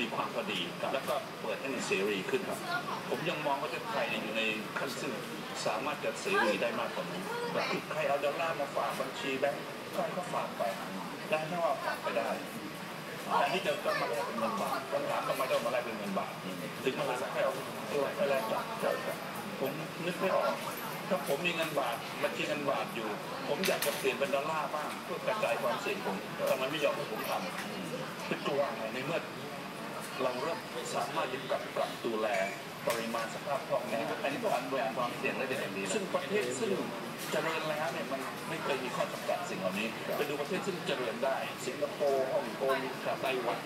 มีความพอดี แล้วก็เปิดให้มันเสรีขึ้นครับ ผมยังมองว่าประเทศไทยอยู่ในขั้นซึ่งสามารถจะเสรีได้มากกว่านี้ใครเอาดอลลาร์มาฝากบัญชีแบงก์ให้เขาฝากไปได้ถ้าว่าฝากไปได้แต่ที่จะต้องมาแลกเป็นเงินบาทคำถามทำไมต้องมาแลกเป็นเงินบาทถึงมาสักแค่เอาตัวไปแลกจากจากจากผมนึกไม่ออกถ้าผมมีเงินบาทบัญชีเงินบาทอยู่ ผมอยากจะเปลี่ยนเป็นดอลลาร์บ้างเพื่อกระจายความเสี่ยงผมทำไมไม่ยอมให้ผมทำเป็นตัวอะไรในเมื่อ เราเริ่มสามารถจะกำกับดูแลปริมาณสภาพคล่องนี้อันนี้ก็อันแหวนความเสี่ยงได้เป็นอย่างดีซึ่งประเทศซึ่งเจริญแล้วเนี่ยมันไม่เคยมีข้อจำกัดสิ่งเหล่านี้ไปดูประเทศซึ่งเจริญได้ สิงคโปร์ฮ่องกงไต้หวัน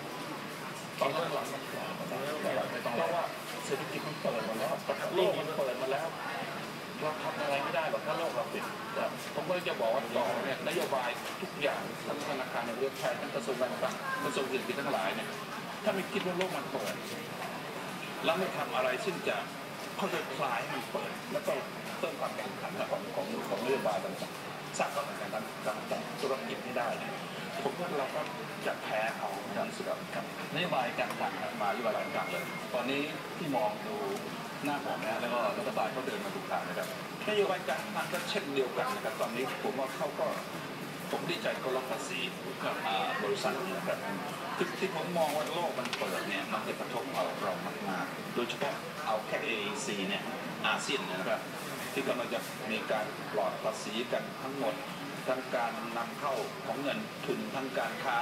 ตอนหลังๆมันแย่มาแล้วเพราะว่าเศรษฐกิจมันเปิดมาแล้วโลกมันเปิดมาแล้วเราทำอะไรไม่ได้หรอกถ้าโลกเราปิดนะครับผมก็จะบอกว่าต่อเนี่ยนโยบายทุกอย่างทั้งธนาคารในประเทศไทยทั้งกระทรวงการคลังกระทรวงเศรษฐกิจทั้งหลายเนี่ย ถ้าไม่คิดว่าโลกมันเปิดแล้วไม่ทำอะไรซึ่งจะเขาจะคลายให้มันเปิด แล้วก็เพิ่มความแข่งขันของของของนโยบายต่างๆสร้างความแข่งขันทางทางธุรกิจให้ได้เนี่ยผมว่าเราก็จะแพ้เขาที่สุดครับนโยบายการคลังมานโยบายการคลังเลย ตอนนี้ที่มองดูหน้าผมนะแล้วก็รัฐบาลเขาเดินมาถูกทางนะครับนโยบายการคลังก็เช่นเดียวกันนะครับตอนนี้ผมว่าเขาก็ ผมดีใจเขาลดภาษีกับบริษัทนะครับที่ที่ผมมองว่าโลกมันเปิดเนี่ยมันจะกระทบเอาเรามากๆ โดยเฉพาะเอาแค่ AEC เนี่ยอาเซียนนยนะครับ ที่กำลังจะมีการปลอดภาษีกันทั้งหมดทั้งการนำเข้าของเงินทุนทั้งการค้า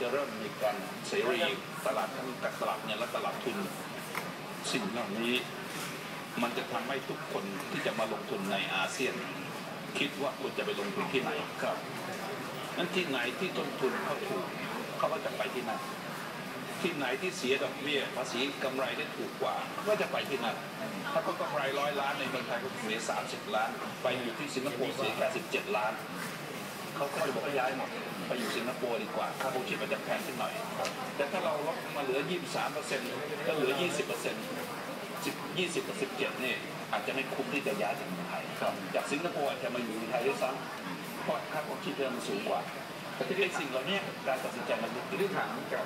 จะเริ่มมีการเสรีตลาดทั้งตลาดเงินและตลาดทุน สิ่งเหล่านี้ มันจะทำให้ทุกคนที่จะมาลงทุนในอาเซียน คิดว่าควรจะไปลงทุนที่ไหนครับนั้นที่ไหนที่ต้นทุนเขาถูกเขาก็จะไปที่นั่นที่ไหนที่เสียดอกเบี้ยภาษีกำไรได้ถูกกว่าก็จะไปที่นั่นถ้าเขากำไรร้อยล้านในเมืองไทยเขาเสียสามสิบล้าน ไปอยู่ที่สิงคโปร์เสียแค่สิบเจ็ดล้านเขาก็จะบอกว่าย้ายหมดไปอยู่สิงคโปร์ดีกว่าค่าโบชิปมันจะแพงขึ้นหน่อย แต่ถ้าเราลดมาเหลือ 23เปอร์เซ็นต์ก็เหลือ 20เปอร์เซ็นต์10 20กับ17นี่ อาจจะไม่คุ้มที่จะย้ายจากเมืองไทยจากสิงคโปร์อาจจะมาอยู่เมืองไทยด้วยซ้ำเพราะค่าโบชิปเดิมมันสูงกว่าแต่ที่ไอ้สิ่งเหล่านี้การตัดสินใจมันทีนี้ถามกับ